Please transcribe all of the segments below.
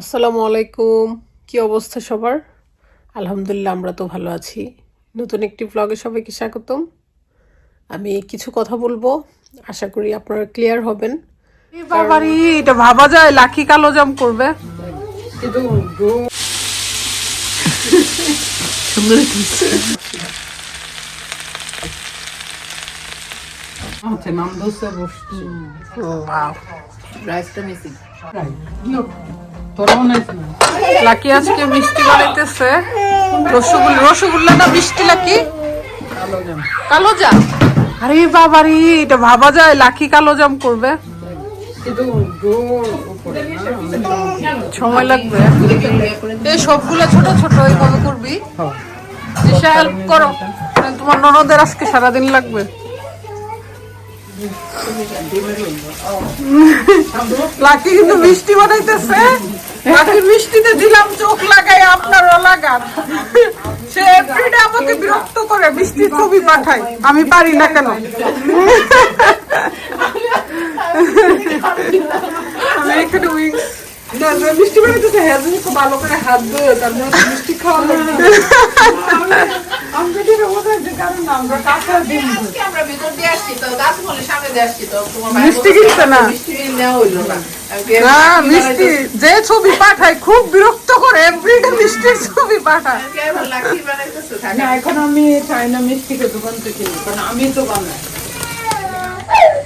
আসসালামু আলাইকুম। কি অবস্থা সবার? আলহামদুলিল্লাহ আমরা তো ভালো আছি। নতুন একটি ব্লগে সবাইকে স্বাগতম। আমি কিছু কথা বলব। আশা করি আপনারা ক্লিয়ার হবেন। বাবারি এটা ভাবা যায়? লাকি কালো জাম করবে? mando se রাইসটা মিসিং torone লাকি আজকে মিষ্টি বানাইতেছে। রসগোল্লা রসগোল্লা না মিষ্টি লাকি? কালো জাম আরে বাবারি এটা ভাবা যায় লাকি কালো জাম করবে সময় লাগবে। এই সবগুলো ছোট ছোট এইভাবে করবি? হ্যাঁ। দিশা হেল্প করো। তোমার ননদের আজকে সারাদিন লাগবে। লাকি কিন্তু মিষ্টি বানাইতেছে। লাকি মিষ্টিতে দিলাম চোখ লাগাই, আপনারও লাগান। সে এভরিডে আমাকে বিরক্ত করে, মিষ্টির ছবি পাঠায়। আমি পারি না কেন? আমি এখানে মিষ্টি বানাইতেছে হ্যাঁ খুব ভালো করে হাত ধুয়ে তারপরে মিষ্টি খাওয়া মিষ্টি কিনতে না? মিষ্টি না। না যে ছবি পাঠায় খুব বিরক্ত করে এভরিডে মিষ্টির ছবি পাঠায়। আমি না এখন আমি চাইনা মিষ্টিকে দোকান থেকে কারণ আমি তো বানাই।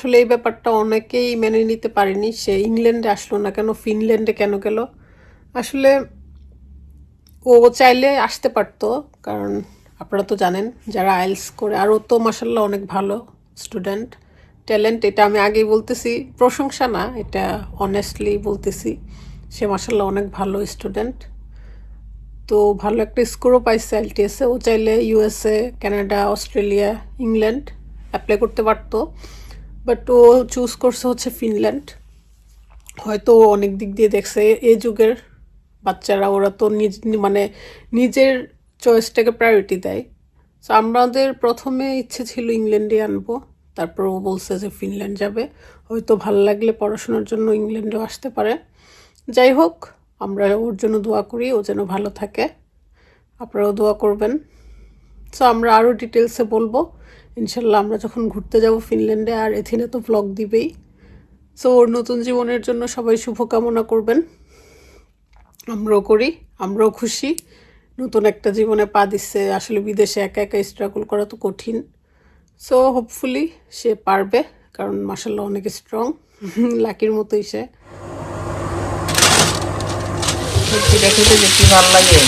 আসলে এই ব্যাপারটা অনেকেই মেনে নিতে পারেনি। সে ইংল্যান্ডে আসলো না কেন? ফিনল্যান্ডে কেন গেল? আসলে ও চাইলে আসতে পারতো, কারণ আপনারা তো জানেন, যারা আইলস করে, আর ও তো মাসাল্লাহ অনেক ভালো স্টুডেন্ট, ট্যালেন্ট, এটা আমি আগেই বলতেছি, প্রশংসা না, এটা অনেস্টলি বলতেছি, সে মাসাল্লাহ অনেক ভালো স্টুডেন্ট, তো ভালো একটা স্কোরও পাইছে এলটিএসে ও চাইলে USA Canada, Australia, England apply করতে পারতো। বাট ও চুজ করছে হচ্ছে ফিনল্যান্ড। হয়তো অনেক দিক দিয়ে দেখছে। এই যুগের বাচ্চারা, ওরা তো নিজ মানে নিজের চয়েসটাকে প্রায়োরিটি দেয়। সো আমাদের প্রথমে ইচ্ছে ছিল ইংল্যান্ডে আনব। তারপর ও বলছে যে ফিনল্যান্ড যাবে। হয়তো ভালো লাগলে পড়াশোনার জন্য ইংল্যান্ডেও আসতে পারে। যাই হোক, আমরা ওর জন্য দোয়া করি, ও যেন ভালো থাকে। আপনারাও দোয়া করবেন। সো আমরা আরও ডিটেলসে বলব। ইনশাল্লাহ আমরা যখন ঘুরতে যাব ফিনল্যান্ডে আর এথিনে তো ব্লগ দিবেই। সো ওর নতুন জীবনের জন্য সবাই শুভকামনা করবেন। আমরাও করি আমরাও খুশি। নতুন একটা জীবনে পা দিচ্ছে আসলে বিদেশে একা একা স্ট্রাগল করা তো কঠিন। সো হোপফুলি সে পারবে কারণ মাসাল্লাহ অনেক স্ট্রং লাকির মতোই সে। মিষ্টিটা খেতে বেশি ভালো লাগে?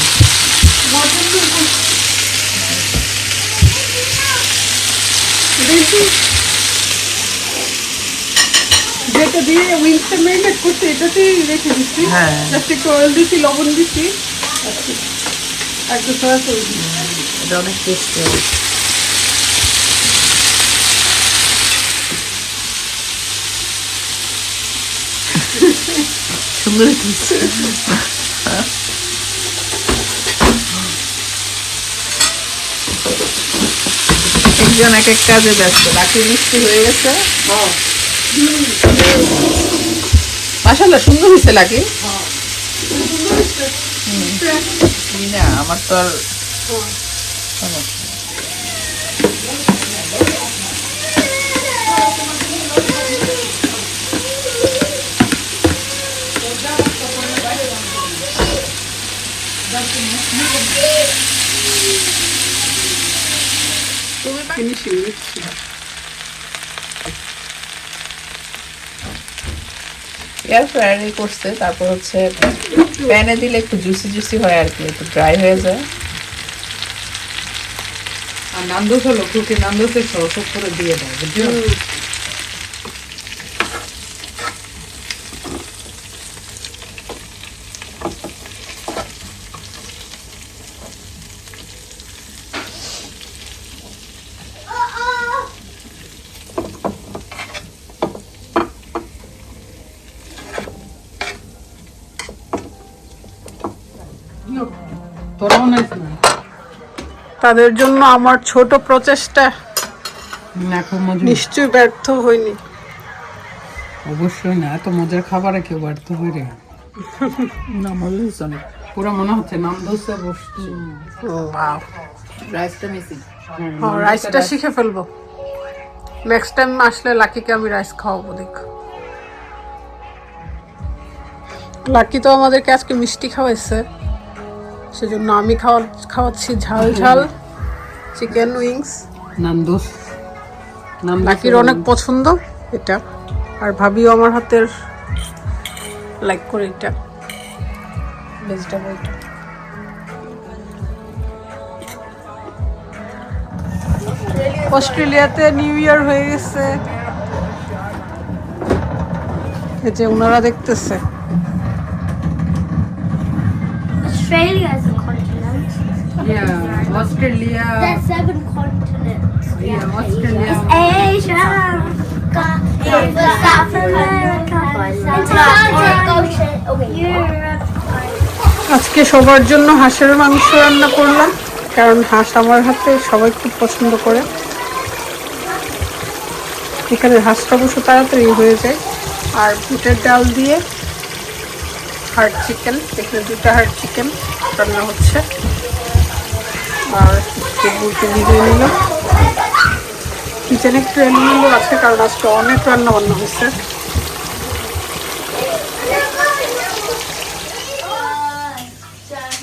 যেটা দিয়ে উইংসটা মেরিনেট করছি এটাতেই রেখে দিচ্ছি। হ্যাঁ। জাস্ট একটু অয়েল দিচ্ছি লবণ দিচ্ছি। আর একটু সয়া সস এটা অনেক টেস্টি সুন্দর টেস্টি একজন এক এক কাজে ব্যস্ত। বাকি মিষ্টি হয়ে গেছে। মাসাল্লাহ সুন্দর হয়েছে লাগে না আমার তো আর সমস্যা নেই। ফিনিশিং দিচ্ছি এয়ার ফ্রায়ারে করছে তারপর হচ্ছে প্যানে দিলে একটু জুসি জুসি হয় আর কি একটু ড্রাই হয়ে যায়। আর নান্দোস হলো তোকে নান্দোসের সব করে দিয়ে দেয় বুঝছ তোরাও নাই তাদের জন্য আমার ছোট প্রচেষ্টা। না খুব ব্যর্থ হয়নি। অবশ্যই না এত মজার খাবারে কেউ ব্যর্থ হয়ে রে। না মজা হয়েছে অনেক। পুরো মনে হচ্ছে নাম দোষে বসছি। রাইসটা মিসিং রাইসটা শিখে ফেলব। নেক্সট টাইম আসলে লাকিকে আমি রাইস খাওয়াবো দেখ। লাকি তো আমাদেরকে আজকে মিষ্টি খাওয়াইছে। সেজন্য আমি খাওয়া খাওয়াচ্ছি ঝাল ঝাল চিকেন উইংস নান্দোস। নাম লাকির অনেক পছন্দ এটা। আর ভাবিও আমার হাতের লাইক করে এটা। ভেজিটেবলটা অস্ট্রেলিয়াতে নিউ ইয়ার হয়ে গেছে। এই যে ওনারা দেখতেছে। Australia is a continent. Australia There's seven continents. Australia Asia, Africa, South America, Atlantic Ocean, Europe. আজকে সবার জন্য হাঁসের মাংস রান্না করলাম কারণ হাঁস আমার হাতে সবাই খুব পছন্দ করে এখানে হাঁসটা অবশ্য তাড়াতাড়ি হয়ে যায় আর বুটের ডাল দিয়ে হার্ড চিকেন এখানে দুটো হার্ড চিকেন রান্না হচ্ছে। আর কিচেনে একটু এলোমেলো আছে, কারণ আজকে অনেক রান্না বান্না হয়েছে।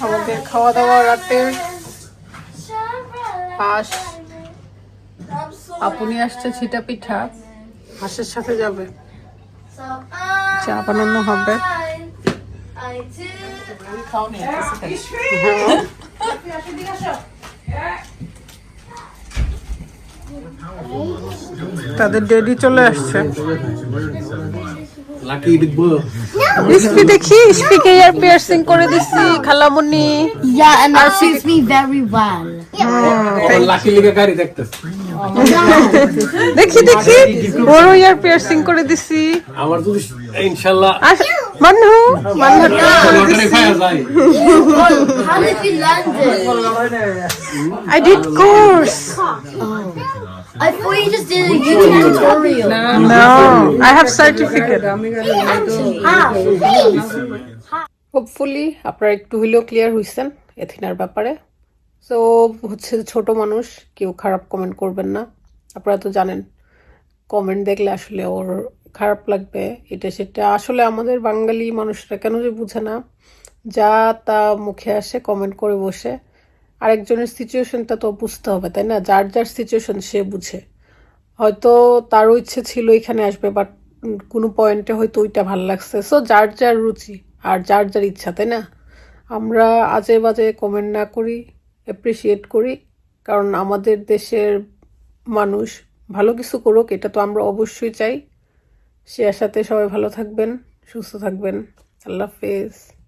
আমাদের খাওয়া দাওয়া রাতের হাঁস আপনি আসছে ছিটা পিঠা, হাঁসের সাথে যাবে। চা বানানো হবে। তাদের ডেডি চলে আসছে। দেখি করে দিছি খালামনি। আর sees me very well Lucky লিগে গাড়ি দেখতেছে দেখি দেখি বড় ইয়ার পিয়ার্সিং করে দিছি আমার যদি ইনশাআল্লাহ learn it? I did course I thought you just did a YouTube tutorial. No I have certificate How? Hopefully আপনারা একটু হইলেও ক্লিয়ার হইছেন এথিনার ব্যাপারে সো হচ্ছে ছোট মানুষ, কেউ খারাপ কমেন্ট করবেন না। আপনারা তো জানেন কমেন্ট দেখলে আসলে ওর খারাপ লাগবে, এটা সেটা। আসলে আমাদের বাঙালি মানুষরা কেন যে বুঝে না, যা তা মুখে আসে কমেন্ট করে বসে। আরেকজনের সিচুয়েশনটা তো বুঝতে হবে, তাই না? যার যার সিচুয়েশন সে বুঝে। হয়তো তারও ইচ্ছে ছিল এখানে আসবে বাট কোনো পয়েন্টে হয়তো ওইটা ভালো লাগছে। সো যার যার রুচি আর যার যার ইচ্ছা, তাই না? আমরা আজে বাজে কমেন্ট না করি। অ্যাপ্রিসিয়েট করি। কারণ আমাদের দেশের মানুষ ভালো কিছু করুক, এটা তো আমরা অবশ্যই চাই। সে সাথে সবাই ভালো থাকবেন, সুস্থ থাকবেন। আল্লাহ হাফেজ।